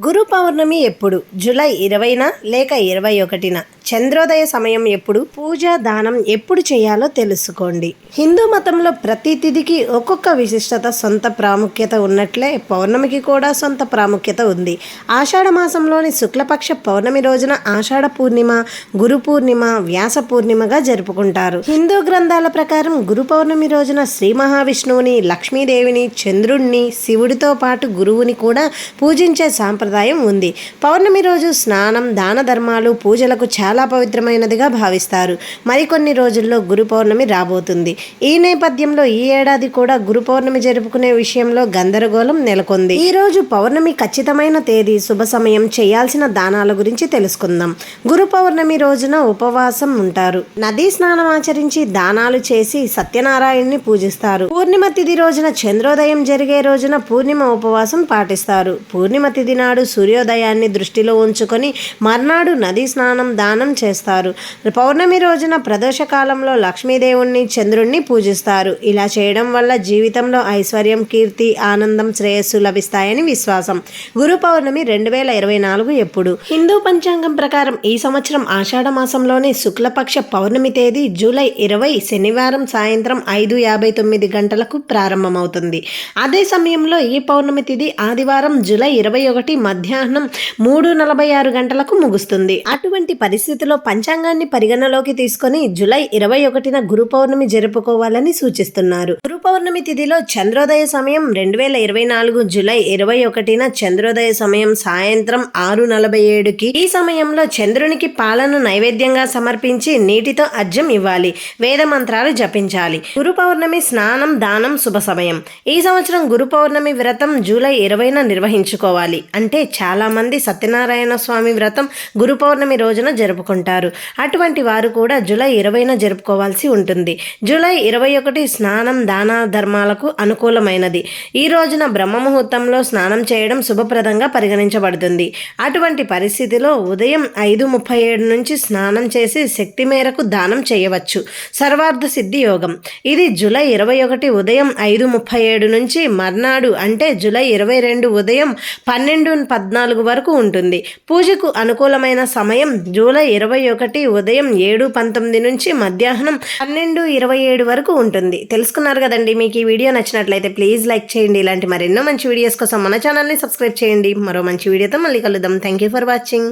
గురు పౌర్ణమి ఎప్పుడు? జూలై ఇరవైన లేక ఇరవై ఒకటిన? చంద్రోదయ సమయం ఎప్పుడు పూజ దానం ఎప్పుడు చేయాలో తెలుసుకోండి. హిందూ మతంలో ప్రతి తిథికి ఒక్కొక్క విశిష్టత సొంత ప్రాముఖ్యత ఉన్నట్లే పౌర్ణమికి కూడా సొంత ప్రాముఖ్యత ఉంది. ఆషాఢ మాసంలోని శుక్లపక్ష పౌర్ణమి రోజున ఆషాఢ పూర్ణిమ గురు పూర్ణిమ వ్యాస పూర్ణిమగా జరుపుకుంటారు. హిందూ గ్రంథాల ప్రకారం గురు పౌర్ణమి రోజున శ్రీ మహావిష్ణువుని లక్ష్మీదేవిని చంద్రుణ్ణి శివుడితో పాటు గురువుని కూడా పూజించే సాంప్రదాయం ఉంది. పౌర్ణమి రోజు స్నానం దాన ధర్మాలు పూజలకు చాలా పవిత్రమైనదిగా భావిస్తారు. మరికొన్ని రోజుల్లో గురు పౌర్ణమి రాబోతుంది. ఈ నేపథ్యంలో ఈ ఏడాది కూడా గురు పౌర్ణమి జరుపుకునే విషయంలో గందరగోళం నెలకొంది. ఈ రోజు పౌర్ణమి ఖచ్చితమైన తేదీ శుభ సమయం చేయాల్సిన దానాల గురించి తెలుసుకుందాం. గురు పౌర్ణమి రోజున ఉపవాసం ఉంటారు. నదీ స్నానం ఆచరించి దానాలు చేసి సత్యనారాయణ్ణి పూజిస్తారు. పూర్ణిమ తిథి రోజున చంద్రోదయం జరిగే రోజున పూర్ణిమ ఉపవాసం పాటిస్తారు. పూర్ణిమ తిథి నాడు సూర్యోదయాన్ని దృష్టిలో ఉంచుకొని మర్నాడు నదీ స్నానం దానం చేస్తారు. పౌర్ణమి రోజున ప్రదోష కాలంలో లక్ష్మీదేవుణ్ణి చంద్రుణ్ణి పూజిస్తారు. ఇలా చేయడం వల్ల జీవితంలో ఐశ్వర్యం కీర్తి ఆనందం శ్రేయస్సు లభిస్తాయని విశ్వాసం. గురు పౌర్ణమి రెండు వేల ఇరవై నాలుగు ఎప్పుడు? హిందూ పంచాంగం ప్రకారం ఈ సంవత్సరం ఆషాఢ మాసంలోని శుక్లపక్ష పౌర్ణమి తేదీ జూలై ఇరవై శనివారం సాయంత్రం ఐదు యాభై తొమ్మిది గంటలకు ప్రారంభమవుతుంది. అదే సమయంలో ఈ పౌర్ణమి తిథి ఆదివారం జూలై ఇరవై ఒకటి మధ్యాహ్నం మూడు నలభై ఆరు గంటలకు ముగుస్తుంది. అటువంటి పరిస్థితి పరిస్థితిలో పంచాంగాన్ని పరిగణలోకి తీసుకొని జూలై ఇరవై ఒకటిన గురు పౌర్ణమి జరుపుకోవాలని సూచిస్తున్నారు. గురు పౌర్ణమి తిథిలో చంద్రోదయ సమయం రెండు వేల ఇరవై నాలుగు జూలై ఇరవై ఒకటిన చంద్రోదయ సమయం సాయంత్రం ఆరు నలభై ఏడుకి. ఈ సమయంలో చంద్రునికి పాలను నైవేద్యంగా సమర్పించి నీటితో అర్జం ఇవ్వాలి. వేద మంత్రాలు జపించాలి. గురు పౌర్ణమి స్నానం దానం శుభ సమయం. ఈ సంవత్సరం గురు పౌర్ణమి వ్రతం జూలై ఇరవైన నిర్వహించుకోవాలి. అంటే చాలా మంది సత్యనారాయణ స్వామి వ్రతం గురు పౌర్ణమి రోజున జరుపుకుంటారు. అటువంటి వారు కూడా జూలై ఇరవైన జరుపుకోవాల్సి ఉంటుంది. జూలై ఇరవై ఒకటి స్నానం దాన ధర్మాలకు అనుకూలమైనది. ఈ రోజున బ్రహ్మ ముహూర్తంలో స్నానం చేయడం శుభప్రదంగా పరిగణించబడుతుంది. అటువంటి పరిస్థితిలో ఉదయం ఐదు ముప్పై ఏడు నుంచి స్నానం చేసి శక్తి మేరకు దానం చేయవచ్చు. సర్వార్థ సిద్ధి యోగం. ఇది జూలై ఇరవై ఒకటి ఉదయం ఐదు ముప్పై ఏడు నుంచి మర్నాడు అంటే జూలై ఇరవై రెండు ఉదయం పన్నెండు పద్నాలుగు వరకు ఉంటుంది. పూజకు అనుకూలమైన సమయం జూలై ఇరవై ఒకటి ఉదయం ఏడు పంతొమ్మిది నుంచి మధ్యాహ్నం పన్నెండు ఇరవై ఏడు వరకు ఉంటుంది. తెలుసుకున్నారు కదండి మీకు ఈ వీడియో నచ్చినట్లయితే ప్లీజ్ లైక్ చేయండి. ఇలాంటి మరెన్నో మంచి వీడియోస్ కోసం మన ఛానల్ని సబ్స్క్రైబ్ చేయండి. మరో మంచి వీడియోతో మళ్ళీ కలుద్దాం. Thank you for watching